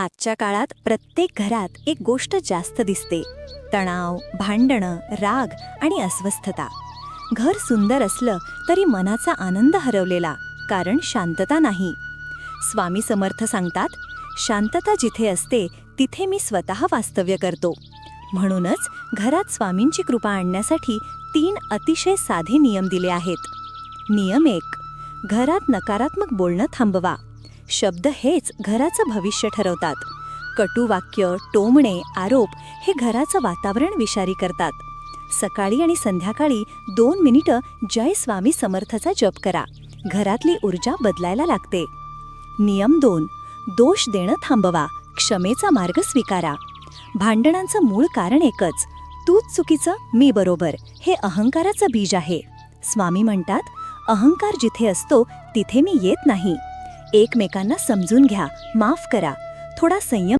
आजच्या काळात प्रत्येक घरात एक गोष्ट जास्त दिसते. तणाव भांडणं राग आणि अस्वस्थता. घर सुंदर असलं तरी मनाचा आनंद हरवलेला कारण शांतता नाही. स्वामी समर्थ सांगतात शांतता जिथे असते तिथे मी स्वतः वास्तव्य करतो. म्हणूनच घरात स्वामींची कृपा आणण्यासाठी तीन अतिशय साधे नियम दिले आहेत. नियम एक घरात नकारात्मक बोलणं थांबवा. शब्द हेच घराचं भविष्य ठरवतात. कटुवाक्य टोमणे आरोप हे घराचं वातावरण विषारी करतात. सकाळी आणि संध्याकाळी दोन मिनिटं जय स्वामी समर्थचा जप करा. घरातली ऊर्जा बदलायला लागते. नियम दोन. दोष देणं थांबवा. क्षमेचा मार्ग स्वीकारा. भांडणांचं मूळ कारण एकच. तूच चुकीचं मी बरोबर. हे अहंकाराचं बीज आहे. स्वामी म्हणतात अहंकार जिथे असतो तिथे मी येत नाही. एकमेकांना समजून घ्या. माफ करा. थोडा संयम